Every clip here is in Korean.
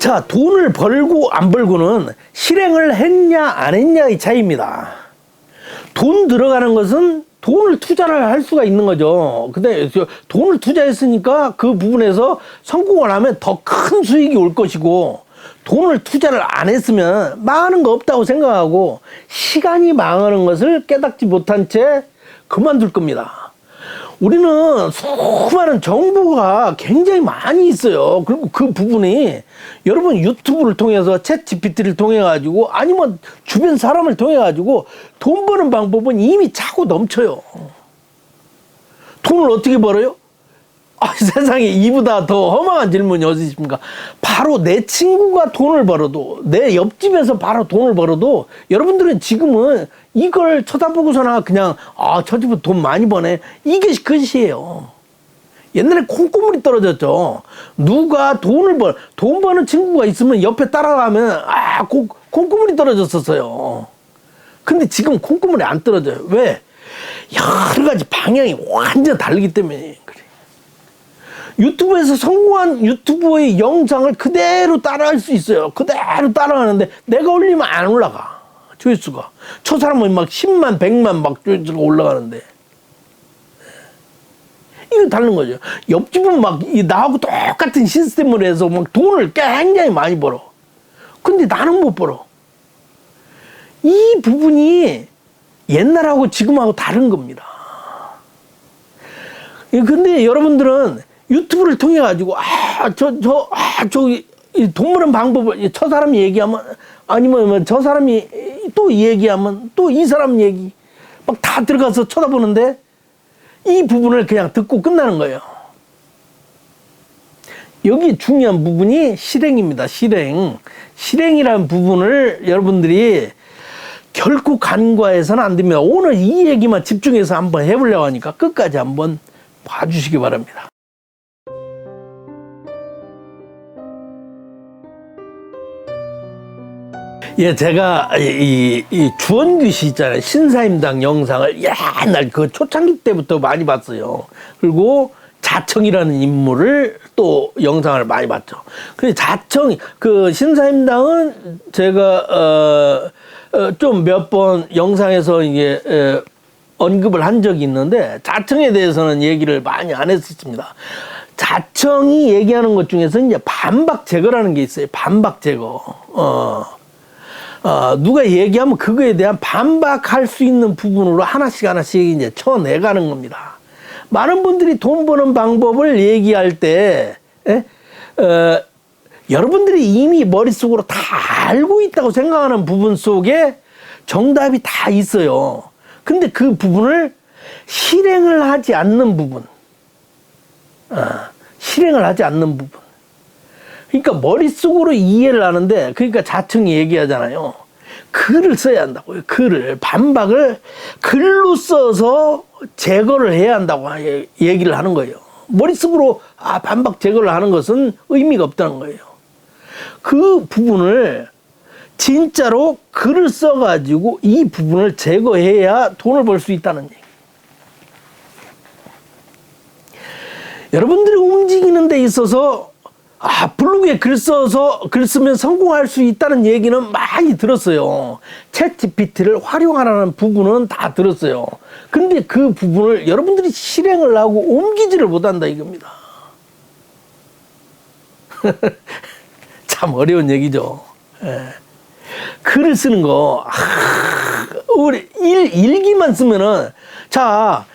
자, 돈을 벌고 안 벌고는 실행을 했냐 안 했냐의 차이입니다. 돈 들어가는 것은 돈을 투자를 할 수가 있는 거죠. 근데 저 돈을 투자했으니까 그 부분에서 성공을 하면 더 큰 수익이 올 것이고 돈을 투자를 안 했으면 망하는 거 없다고 생각하고 시간이 망하는 것을 깨닫지 못한 채 그만둘 겁니다. 우리는 수많은 정보가 굉장히 많이 있어요. 그리고 그 부분이 여러분 유튜브를 통해서 챗 GPT를 통해 가지고 아니면 주변 사람을 통해 가지고 돈 버는 방법은 이미 차고 넘쳐요. 돈을 어떻게 벌어요? 아, 세상에 이보다 더 허망한 질문이 어디 있습니까? 바로 내 친구가 돈을 벌어도, 내 옆집에서 바로 돈을 벌어도, 여러분들은 지금은 이걸 쳐다보고서나 그냥, 아, 저 집은 돈 많이 버네. 이게 끝이에요. 옛날에 콩고물이 떨어졌죠. 누가 돈을 벌, 돈 버는 친구가 있으면 옆에 따라가면, 아, 콩, 콩고물이 떨어졌었어요. 근데 지금 콩고물이 안 떨어져요. 왜? 여러 가지 방향이 완전 다르기 때문에. 유튜브에서 성공한 유튜버의 영상을 그대로 따라할 수 있어요. 그대로 따라가는데 내가 올리면 안 올라가. 조회수가. 저 사람은 막 10만, 100만 막 조회수가 올라가는데. 이거 다른 거죠. 옆집은 막이 나하고 똑같은 시스템을 해서 막 돈을 굉장히 많이 벌어. 근데 나는 못 벌어. 이 부분이 옛날하고 지금하고 다른 겁니다. 예, 근데 여러분들은 유튜브를 통해 가지고 아 저 저아돈 버는 방법을 저 사람이 얘기하면 아니면 뭐저 사람이 또 얘기하면 또 이 사람 얘기 막 다 들어가서 쳐다보는데 이 부분을 그냥 듣고 끝나는 거예요. 여기 중요한 부분이 실행입니다. 실행. 실행이라는 부분을 여러분들이 결코 간과해서는 안 됩니다. 오늘 이 얘기만 집중해서 한번 해보려고 하니까 끝까지 한번 봐주시기 바랍니다. 예, 제가 이, 이 주원규 씨 있잖아요. 신사임당 영상을 옛날 그 초창기 때부터 많이 봤어요. 그리고 자청이라는 인물을 또 영상을 많이 봤죠. 근데 자청, 그 신사임당은 제가, 어, 어, 좀 몇 번 영상에서 이게, 에, 언급을 한 적이 있는데 자청에 대해서는 얘기를 많이 안 했었습니다. 자청이 얘기하는 것 중에서 이제 반박 제거라는 게 있어요. 반박 제거. 어. 어, 누가 얘기하면 그거에 대한 반박할 수 있는 부분으로 하나씩 하나씩 이제 쳐내가는 겁니다. 많은 분들이 돈 버는 방법을 얘기할 때, 에? 어, 여러분들이 이미 머릿속으로 다 알고 있다고 생각하는 부분 속에 정답이 다 있어요. 근데 그 부분을 실행을 하지 않는 부분, 어, 실행을 하지 않는 부분. 그러니까 머릿속으로 이해를 하는데 그러니까 자청이 얘기하잖아요. 글을 써야 한다고요. 글을 반박을 글로 써서 제거를 해야 한다고 얘기를 하는 거예요. 머릿속으로 아 반박 제거를 하는 것은 의미가 없다는 거예요. 그 부분을 진짜로 글을 써가지고 이 부분을 제거해야 돈을 벌 수 있다는 얘기. 여러분들이 움직이는 데 있어서 아, 블로그에 글 써서 글 쓰면 성공할 수 있다는 얘기는 많이 들었어요. 챗 GPT를 활용하라는 부분은 다 들었어요. 근데 그 부분을 여러분들이 실행을 하고 옮기지를 못한다 이겁니다. 참 어려운 얘기죠. 예. 글을 쓰는 거, 아, 우리 일, 일기만 쓰면은, 자,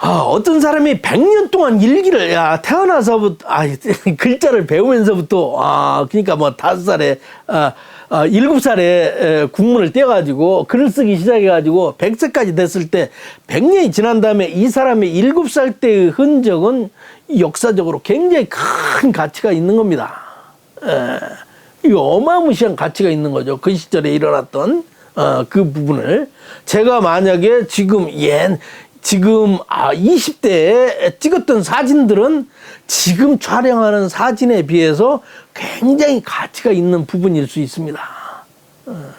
아, 어떤 사람이 100년 동안 일기를, 야, 태어나서부터, 아, 글자를 배우면서부터, 아, 그러니까 뭐, 다섯 살에, 아, 아, 일곱 살에 국문을 떼가지고 글을 쓰기 시작해가지고 100세까지 됐을 때 100년이 지난 다음에 이 사람의 일곱 살 때의 흔적은 역사적으로 굉장히 큰 가치가 있는 겁니다. 에, 이거 어마무시한 가치가 있는 거죠. 그 시절에 일어났던 어, 그 부분을 제가 만약에 지금 옛 지금 아 20대에 찍었던 사진들은 지금 촬영하는 사진에 비해서 굉장히 가치가 있는 부분일 수 있습니다. 어.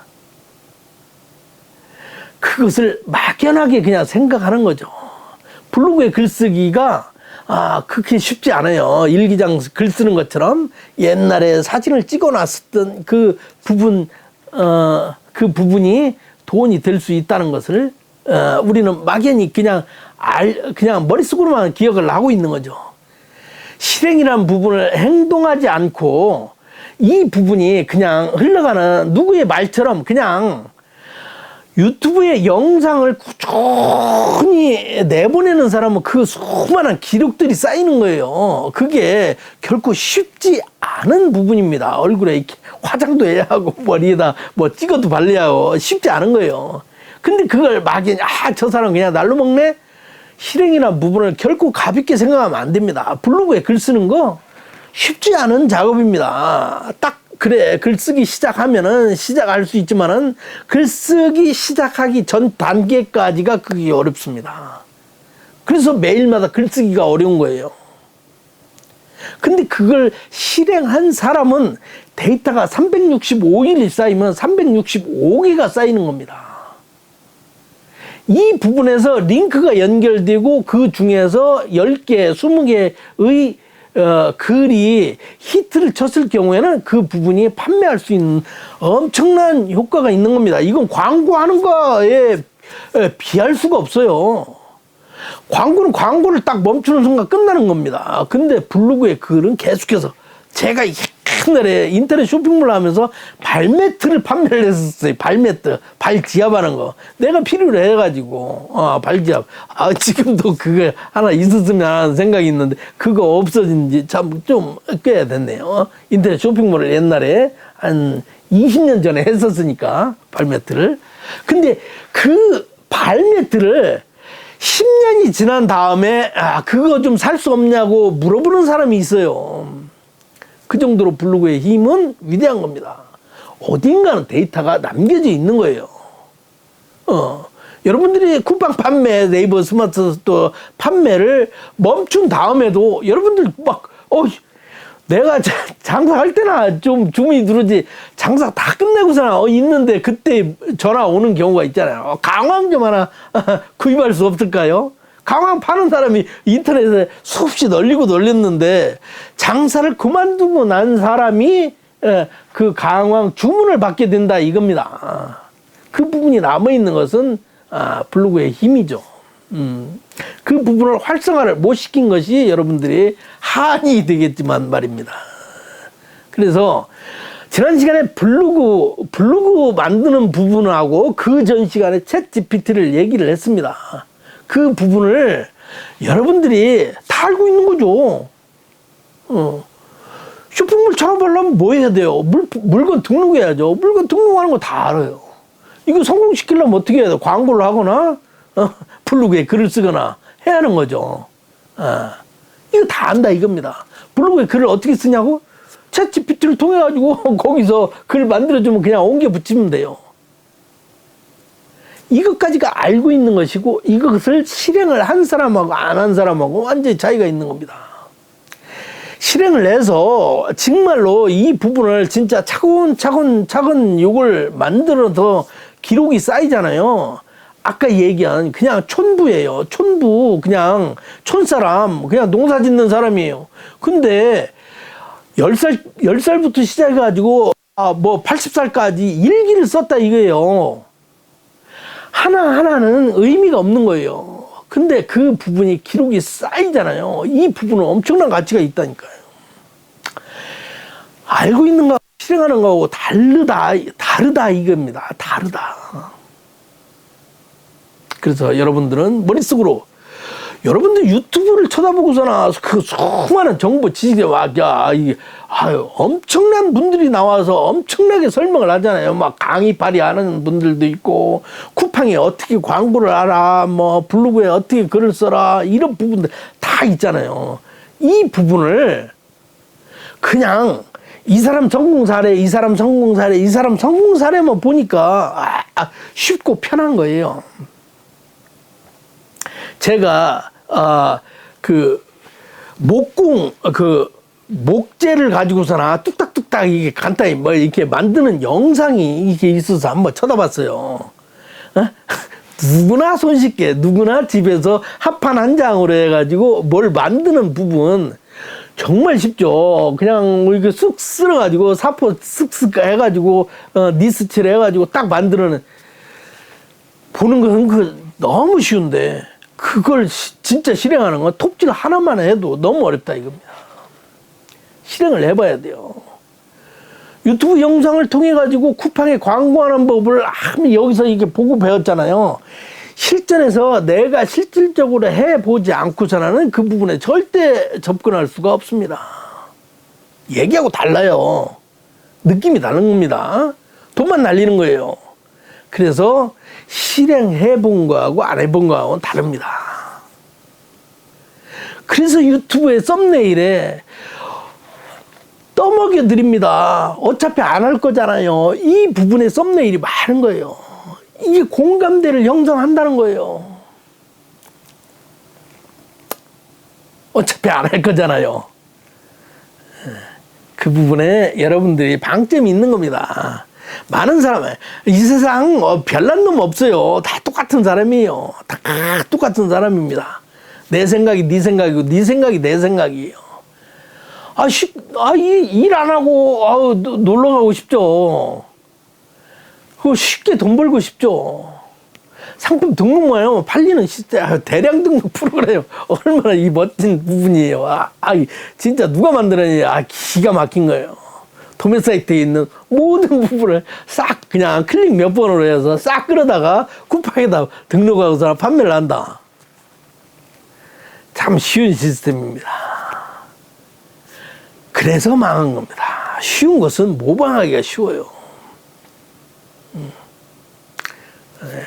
그것을 막연하게 그냥 생각하는 거죠. 블로그에 글쓰기가 아, 그렇게 쉽지 않아요. 일기장 글 쓰는 것처럼 옛날에 사진을 찍어 놨었던 그 부분, 어, 그 부분이 돈이 될 수 있다는 것을, 어, 우리는 막연히 그냥 알, 그냥 머릿속으로만 기억을 하고 있는 거죠. 실행이라는 부분을 행동하지 않고 이 부분이 그냥 흘러가는 누구의 말처럼 그냥 유튜브에 영상을 꾸준히 내보내는 사람은 그 수많은 기록들이 쌓이는 거예요. 그게 결코 쉽지 않은 부분입니다. 얼굴에 화장도 해야 하고 머리에다 뭐 찍어도 발라야 하고 쉽지 않은 거예요. 근데 그걸 막연히 아, 저 사람 그냥 날로 먹네? 실행이라는 부분을 결코 가볍게 생각하면 안 됩니다. 블로그에 글 쓰는 거 쉽지 않은 작업입니다. 딱 그래 글쓰기 시작하면은 시작할 수 있지만은 글쓰기 시작하기 전 단계까지가 그게 어렵습니다. 그래서 매일마다 글쓰기가 어려운 거예요. 근데 그걸 실행한 사람은 데이터가 365일이 쌓이면 365개가 쌓이는 겁니다. 이 부분에서 링크가 연결되고 그 중에서 10개, 20개의 어, 글이 히트를 쳤을 경우에는 그 부분이 판매할 수 있는 엄청난 효과가 있는 겁니다. 이건 광고하는 거에 에, 비할 수가 없어요. 광고는 광고를 딱 멈추는 순간 끝나는 겁니다. 근데 블로그의 글은 계속해서 제가 옛날에 인터넷 쇼핑몰 하면서 발매트를 판매를 했었어요. 발매트. 발 지압하는 거. 내가 필요로 해가지고, 어, 발 지압. 아, 지금도 그거 하나 있었으면 하는 생각이 있는데, 그거 없어진 지 참 좀 꽤 됐네요. 어? 인터넷 쇼핑몰을 옛날에 한 20년 전에 했었으니까, 발매트를. 근데 그 발매트를 10년이 지난 다음에, 아, 그거 좀 살 수 없냐고 물어보는 사람이 있어요. 그 정도로 블로그의 힘은 위대한 겁니다. 어딘가는 데이터가 남겨져 있는 거예요. 어. 여러분들이 쿠팡 판매, 네이버 스마트 또 판매를 멈춘 다음에도 여러분들 막, 어, 내가 자- 장사할 때나 좀 주문이 들어오지 장사 다 끝내고서나 어, 있는데 그때 전화 오는 경우가 있잖아요. 어, 강황 좀 하나 구입할 수 없을까요? 강황 파는 사람이 인터넷에 수없이 널리고 널렸는데 장사를 그만두고 난 사람이 에, 그 강황 주문을 받게 된다 이겁니다. 그 부분이 남아 있는 것은 아, 블로그의 힘이죠. 음, 그 부분을 활성화를 못 시킨 것이 여러분들이 한이 되겠지만 말입니다. 그래서 지난 시간에 블로그 블로그 만드는 부분하고 그 전 시간에 챗 GPT를 얘기를 했습니다. 그 부분을 여러분들이 다 알고 있는 거죠. 어. 쇼핑몰 창업하려면 뭐 해야 돼요? 물, 물건 등록해야죠. 물건 등록하는 거 다 알아요. 이거 성공시키려면 어떻게 해야 돼? 광고를 하거나, 어, 블로그에 글을 쓰거나 해야 하는 거죠. 어. 이거 다 안다 이겁니다. 블로그에 글을 어떻게 쓰냐고? 챗 GPT를 통해가지고 거기서 글 만들어주면 그냥 옮겨 붙이면 돼요. 이것까지가 알고 있는 것이고 이것을 실행을 한 사람하고 안 한 사람하고 완전히 차이가 있는 겁니다. 실행을 해서 정말로 이 부분을 진짜 차근차근 차근 요걸 만들어서 기록이 쌓이잖아요. 아까 얘기한 그냥 촌부예요. 촌부 그냥 촌사람 그냥 농사 짓는 사람이에요. 근데 10살 10살부터 시작해 가지고 아, 뭐 80살까지 일기를 썼다 이거예요. 하나하나는 의미가 없는 거예요. 근데 그 부분이 기록이 쌓이잖아요. 이 부분은 엄청난 가치가 있다니까요. 알고 있는 거 실행하는 거하고 다르다, 다르다 이겁니다. 다르다. 그래서 여러분들은 머릿속으로 여러분들 유튜브를 쳐다보고서나 그 수많은 정보 지식에 와, 야, 이, 아유, 엄청난 분들이 나와서 엄청나게 설명을 하잖아요. 막 강의 발휘 하는 분들도 있고, 쿠팡에 어떻게 광고를 알아, 뭐, 블로그에 어떻게 글을 써라, 이런 부분들 다 있잖아요. 이 부분을 그냥 이 사람 성공 사례, 이 사람 성공 사례, 이 사람 성공 사례만 보니까 아, 아, 쉽고 편한 거예요. 제가 아그 목공 그 목재를 가지고서나 뚝딱뚝딱 이게 간단히 뭐 이렇게 만드는 영상이 이게 있어서 한번 쳐다봤어요. 어? 누구나 손쉽게 누구나 집에서 합판 한 장으로 해가지고 뭘 만드는 부분 정말 쉽죠. 그냥 뭐 이렇게 쑥 쓸어가지고 사포 쓱쓱 해가지고 어, 니스칠 해가지고 딱 만들어는 보는 것은 그 너무 쉬운데 그걸 시- 진짜 실행하는 건 톱질 하나만 해도 너무 어렵다 이겁니다. 실행을 해봐야 돼요. 유튜브 영상을 통해 가지고 쿠팡에 광고하는 법을 한 여기서 이게 보고 배웠잖아요. 실전에서 내가 실질적으로 해 보지 않고서는 그 부분에 절대 접근할 수가 없습니다. 얘기하고 달라요. 느낌이 다른 겁니다. 돈만 날리는 거예요. 그래서 실행해 본 거하고 안 해본 거하고는 다릅니다. 그래서 유튜브의 썸네일에 떠먹여 드립니다. 어차피 안 할 거잖아요. 이 부분에 썸네일이 많은 거예요. 이게 공감대를 형성한다는 거예요. 어차피 안 할 거잖아요. 그 부분에 여러분들이 방점이 있는 겁니다. 많은 사람, 이 세상 어, 별난 놈 없어요. 다 똑같은 사람이에요. 다 똑같은 사람입니다. 내 생각이 네 생각이고 네 생각이 내 생각이에요. 아, 쉽, 아, 일 안 하고, 아우, 노- 놀러 가고 싶죠. 그거 쉽게 돈 벌고 싶죠. 상품 등록만 하면 팔리는 시대, 아, 대량 등록 프로그램. 얼마나 이 멋진 부분이에요. 아, 아, 진짜 누가 만들었니? 아, 기가 막힌 거예요. 도매 사이트에 있는 모든 부분을 싹 그냥 클릭 몇 번으로 해서 싹 끌어다가 쿠팡에다 등록하고서 판매를 한다. 참 쉬운 시스템입니다. 그래서 망한 겁니다. 쉬운 것은 모방하기가 쉬워요. 음. 네.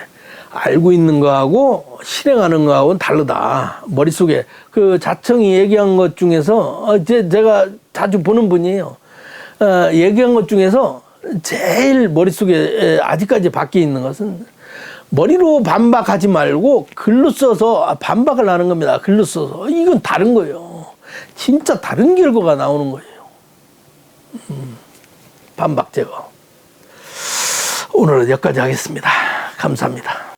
알고 있는 거하고 실행하는 거하고는 다르다. 머릿속에 그 자청이 얘기한 것 중에서 어, 제, 제가 자주 보는 분이에요. 어, 얘기한 것 중에서 제일 머릿속에 에, 아직까지 박혀 있는 것은 머리로 반박하지 말고 글로 써서 반박을 하는 겁니다. 글로 써서. 이건 다른 거예요. 진짜 다른 결과가 나오는 거예요. 음, 반박 제거. 오늘은 여기까지 하겠습니다. 감사합니다.